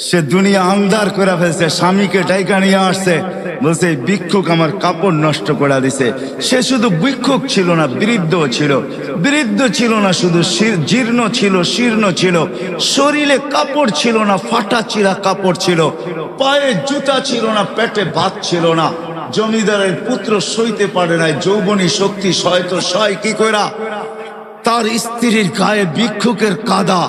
সে দুনিয়া আন্দার করে ফেলছে, স্বামীকে ডাইকা নিয়ে আসছে। বলছে, "এই ভিক্ষুক আমার কাপড় নষ্ট করে দিছে। সে শুধু ভিক্ষুক ছিল না বৃদ্ধ ছিল। বৃদ্ধ ছিল না শুধু জীর্ণ ছিল, শীর্ণ ছিল। শরীরে কাপড় ছিল না, ফাটা চিরা কাপড় ছিল। পায়ে জুতা ছিল না, পেটে ভাত ছিল না। জমিদারের পুত্র সইতে পারে নাই, যৌবনী শক্তি সয়তো সয়, কি কইরা? তার স্ত্রীর গায়ে ভিক্ষুকের কাদা।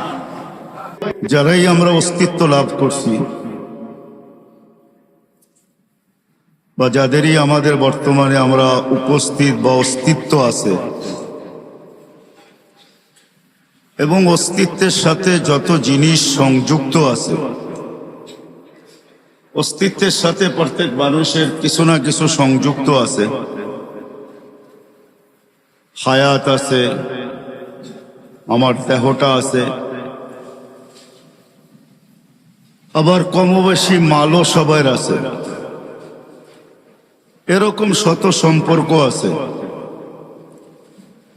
যারাই আমরা অস্তিত্ব লাভ করছি, বা যাদেরই আমাদের বর্তমানে আমরা উপস্থিত বা অস্তিত্ব আছে, এবং অস্তিত্বের সাথে যত জিনিস সংযুক্ত আছে, অস্তিত্বের সাথে প্রত্যেক মানুষের কিছু না কিছু সংযুক্ত আছে, হায়াত আছে, আমার দেহটা আছে আবার কমবেশি মালও সবার আছে। এরকম শত সম্পর্ক আছে।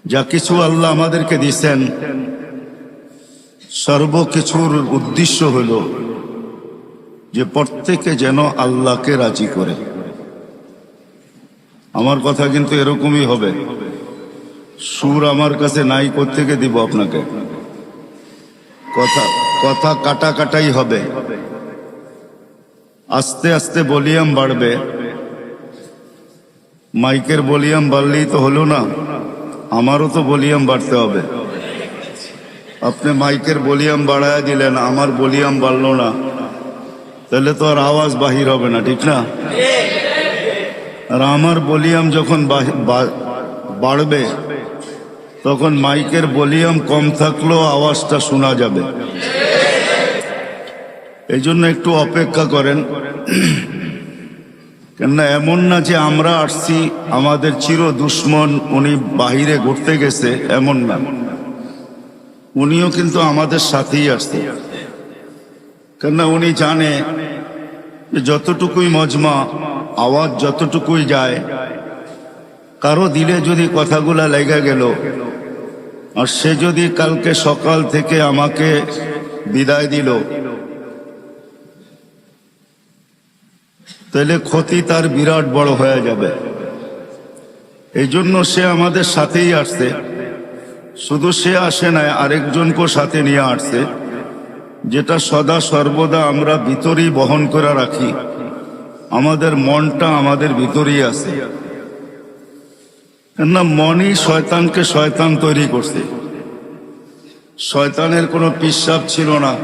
যা কিছু আল্লাহ আমাদেরকে দিছেন সর্বকিছুর উদ্দেশ্য হল যে প্রত্যেকে যেন আল্লাহকে রাজি করে। আমার কথা কিন্তু এরকমই হবে। সুর আমার কাছে নাই, কোত্থেকে দিব আপনাকে? কথা কথা কাটা কাটাই হবে। আস্তে আস্তে ভলিউম বাড়বে। মাইকের ভলিউম বাড়লেই তো হলো না, আমারও তো ভলিউম বাড়তে হবে। আপনি মাইকের ভলিউম বাড়ায় দিলেন, আমার ভলিউম বাড়লো না, তাহলে তো আর আওয়াজ বাহির হবে না, ঠিক না? আর আমার ভলিউম যখন বাড়বে, তখন মাইকের ভলিউম কম থাকলেও আওয়াজটা শোনা যাবে। এই জন্য একটু অপেক্ষা করেন। কেননা এমন না যে আমরা আসছি, আমাদের চির দুশ্মন উনি বাহিরে ঘুরতে গেছে, এমন না। উনিও কিন্তু আমাদের সাথেই আসছে। কেননা উনি জানে যতটুকুই মজমা, আওয়াজ যতটুকুই যায়, কারও দিলে যদি কথাগুলা লেগে গেল, আর সে যদি কালকে সকাল থেকে আমাকে বিদায় দিল তাহলে ক্ষতি তার বিরাট বড় হয়ে যাবে। এই জন্য সে আমাদের সাথেই আসছে। শুধু সে আসে নাই, আরেকজনকেও সাথে নিয়ে আসছে, যেটা সদা সর্বদা আমরা ভিতরেই বহন করে রাখি। আমাদের মনটা আমাদের ভিতরেই আছে। কেননা মনই শয়তানকে শয়তান তৈরি করছে। শয়তানের কোনো পিসাব ছিল না।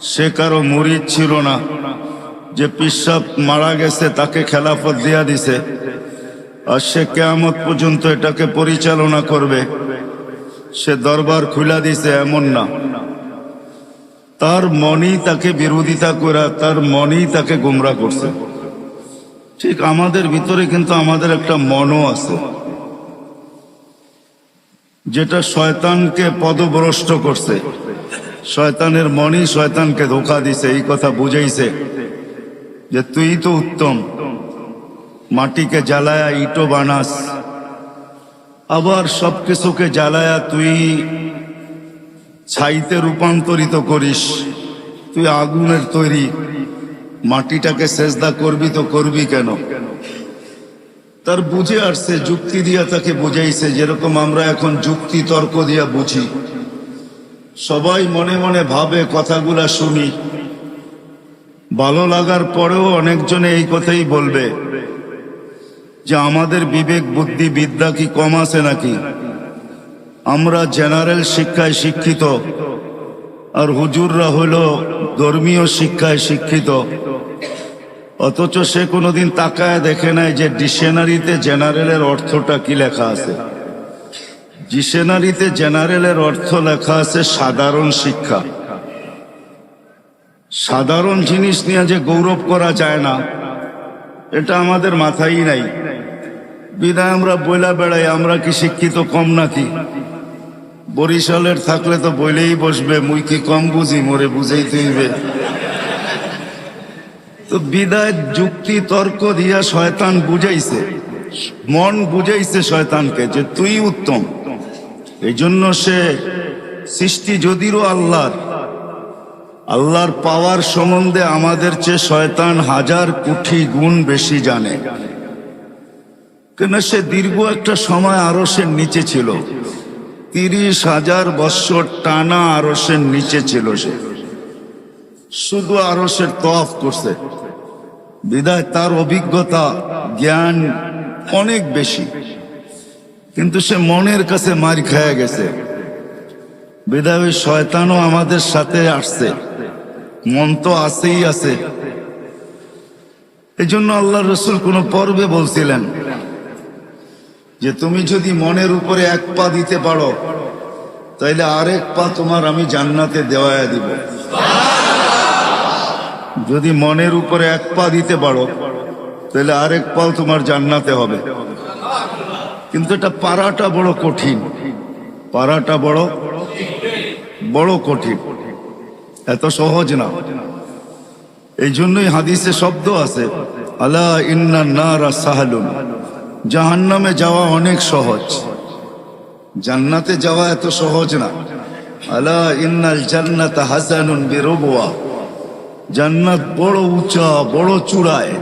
সে কারও মুরিদ ছিল না। যে পিসাব মারা গেছে, তাকে খেলাফত দিয়া দিছে। আর সে কেয়ামত পর্যন্ত এটাকে পরিচালনা করবে। সে দরবার খুলা দিছে, এমন না। তার মনই তাকে বিরোধিতা করা তার মনই তাকে গুমরা করছে। ঠিক আমাদের ভিতরে কিন্তু আমাদের একটা মনও আছে। যেটা শয়তানকে পদভ্রষ্ট করছে। শয়তানের মনই শয়তানকে ধোকা দিছে, এই কথা বুঝাইছে। যে তুই তো উত্তম। মাটিকে জ্বালায়া ইটো বানাস। আবার সবকিছুকে জ্বালায়া তুই ছাইতে রূপান্তরিত করিস। তুই আগুনের তৈরি। মাটিটাকে সেজদা করবি তো করবি কেন? তার বুঝে আসছে, যুক্তি দিয়া তাকে বুঝাইছে, যেরকম আমরা এখন যুক্তি, তর্ক দিয়া বুঝি। সবাই মনে মনে ভাবে কথাগুলা শুনি। ভালো লাগার পরেও অনেকজনে এই কথাই বলবে যে আমাদের বিবেক বুদ্ধি বিদ্যা কি কম আছে নাকি? আমরা জেনারেল শিক্ষায় শিক্ষিত আর হুজুররা হইল ধর্মীয় শিক্ষায় শিক্ষিত। অথচ সে কোনোদিন তাকায় দেখে নাই যে ডিকশনারিতে জেনারেলের অর্থটা কি লেখা আছে। ডিকশনারিতে জেনারেলের অর্থ লেখা আছে সাধারণ শিক্ষা। সাধারণ জিনিস নিয়ে যে গৌরব করা যায় না, এটা আমাদের মাথায় নাই। বিদায় আমরা বইলা বেড়াই, আমরা কি শিক্ষিত কম নাকি? বরিশালের থাকলে তো বইলেই বসবে, মুই কি কম বুঝি, মোরে বুঝাইতে তুইবে তো বিদায় যুক্তি, তর্ক দিয়া শয়তান বুঝাইছে। মন বুঝাইছে শয়তানকে যে তুই উত্তম। এই জন্য সে সৃষ্টি যদিও আল্লাহর আল্লাহর পাওয়ার সম্বন্ধে আমাদের চেয়ে শয়তান হাজার কোটি গুণ বেশি জানে। কেন সে দীর্ঘ একটা সময় আরসের নিচে ছিল? তিরিশ হাজার বৎসর টানা আরসের নিচে ছিল সে। শুধু আরসের তফ করছে। বিদায় তার অভিজ্ঞতা, জ্ঞান অনেক বেশি। কিন্তু সে মনের কাছে মার খেয়ে গেছে। বিদায় শয়তানও আমাদের সাথে আসছে। মন তো আছেই আছে। এই জন্য আল্লাহ রসুল কোন পর্বে বলছিলেন যে, তুমি যদি মনের উপরে এক পা দিতে পারো, তাইলে আরেক পা তোমার আমি জান্নাতে দেওয়ায় দিব। যদি মনের উপরে এক পা দিতে পারো তাহলে আরেক পাও তোমার জান্নাতে হবে। কিন্তু এটা পারাটা বড় কঠিন। পারাটা বড় বড় কঠিন। এত সহজ না। এই জন্যই হাদিসে শব্দ আছে, আলা ইন্না নারা সাহালুন। জাহান্নামে যাওয়া অনেক সহজ। জান্নাতে যাওয়া এত সহজ না। আলা ইন্নাল জান্নাত হাসানুন বেরোবোয়া জান্নাত বড় উঁচা, বড় চূড়ায়।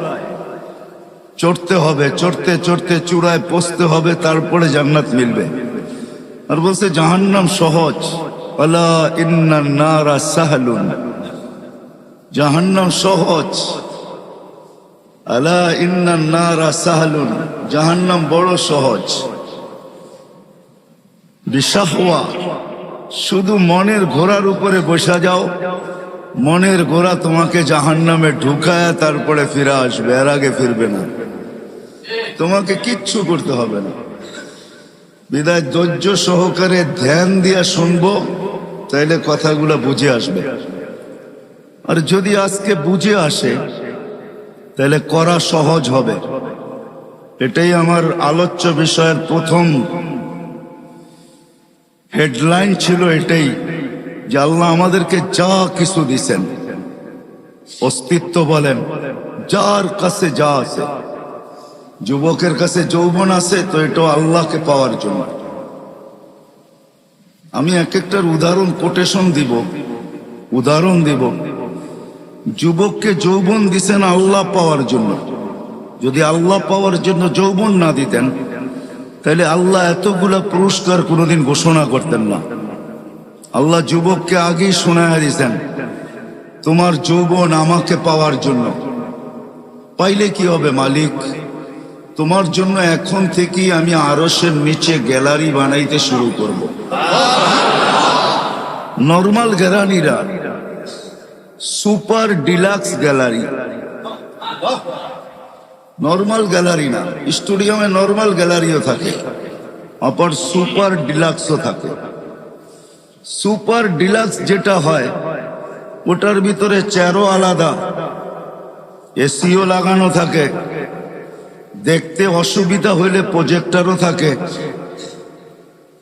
চড়তে হবে, চড়তে চড়তে চূড়ায় পৌঁছতে হবে, তারপরে জান্নাত মিলবে। আর বলছে, জাহান্নাম সহজ। সহজ। বড় সহজ। শুধু মনের ঘোড়ার উপরে বসা যাও। মনের ঘোড়া তোমাকে জাহান্নামে ঢুকায় তারপরে ফিরে আসবে। এর আগে ফিরবে না। তোমাকে কিচ্ছু করতে হবে না। বিদায় ধৈর্য সহকারে ধ্যান দিয়া শুনব। তাইলে কথাগুলো বুঝে আসবে। আর যদি আজকে বুঝে আসে তাহলে করা সহজ হবে। এটাই আমার আলোচ্য বিষয়ের প্রথম হেডলাইন ছিল এটাই, যে আল্লাহ আমাদেরকে যা কিছু দিছেন, অস্তিত্ব বলেন, যার কাছে যা আছে, যুবকের কাছে যৌবন আছে, তো এটা আল্লাহকে পাওয়ার জন্য। আমি এক একটার উদাহরণ কোটেশন দিব। উদাহরণ দিব। যুবককে যৌবন দিছেন আল্লাহ পাওয়ার জন্য। যদি আল্লাহ পাওয়ার জন্য যৌবন না দিতেন, তাহলে আল্লাহ এতগুলা পুরস্কার কোনোদিন ঘোষণা করতেন না। আল্লাহ যুবককে আগেই শোনায় দিতেন তোমার যৌবন আমাকে পাওয়ার জন্য। পাইলে কি হবে মালিক? তোমার জন্য এখন থেকেই আমি আরসের নিচে গ্যালারি বানাইতে শুরু করব। Normal গ্যালারিরা super deluxe gallery. Normal gallery না, স্টুডিয়ামে নর্মাল গ্যালারিও থাকে, আবার সুপার ডিলাক্সও থাকে। সুপার ডিলাক্স যেটা হয়, ওটার ভিতরে চেয়ারও আলাদা, এসিও লাগানো থাকে। দেখতে অসুবিধা হইলে প্রজেক্টারও থাকে।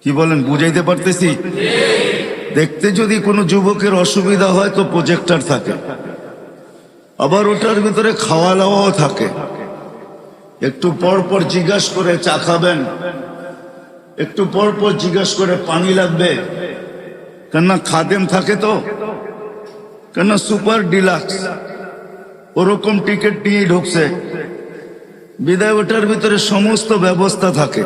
কি বলেন, বুঝাইতে পারতেছি? দেখতে যদি কোনো যুবকের অসুবিধা হয়, তো প্রজেক্টার থাকে। আবার ওটার ভিতরে খাওয়া দাওয়াও থাকে। একটু পর পর জিজ্ঞাস করে চা খাবেন। একটু পর পর জিজ্ঞাস করে পানি লাগবে। কেননা খাদেম থাকে তো। কেননা সুপার ডিলাক্স। ওরকম টিকিট নিয়ে ঢুকছে। বিদায় ওটার ভিতরে সমস্ত ব্যবস্থা থাকে।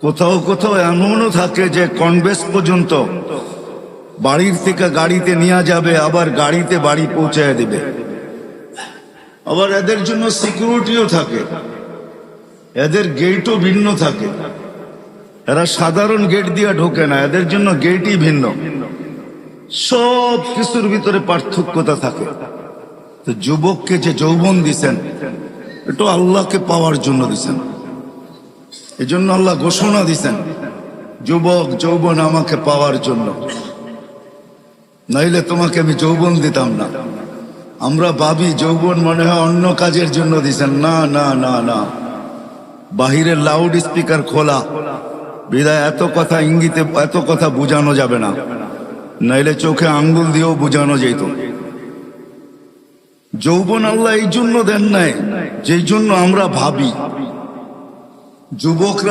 কোথাও কোথাও এমনও থাকে যে কনভেস পর্যন্ত বাড়ির থেকে গাড়িতে নেওয়া যাবে, আবার গাড়িতে বাড়ি পৌঁছায় দিবে। আবার এদের জন্য সিকিউরিটিও থাকে। এদের গেটও ভিন্ন থাকে। এরা সাধারণ গেট দিয়ে ঢোকে না, এদের জন্য গেটই ভিন্ন। সব কিছুর ভিতরে পার্থক্যতা থাকে। তো যুবককে যে যৌবন দিছেন এটা আল্লাহকে পাওয়ার জন্য দিছেন। এই জন্য আল্লাহ ঘোষণা দিছেন, যুবক, যৌবন আমাকে পাওয়ার জন্য। নাইলে তোমাকে আমি যৌবন দিতাম না। আমরা ভাবি যৌবন মনে হয় অন্য কাজের জন্য দিছেন। না না না না। বাহিরের লাউড স্পিকার খোলা। বিদায়, এত কথা ইঙ্গিতে, এত কথা বোঝানো যাবে না। নাইলে চোখে আঙ্গুল দিয়েও বোঝানো যেত। যৌবন আল্লাহ এই জন্য দেন নাই যেই জন্য আমরা ভাবি। যুবকরা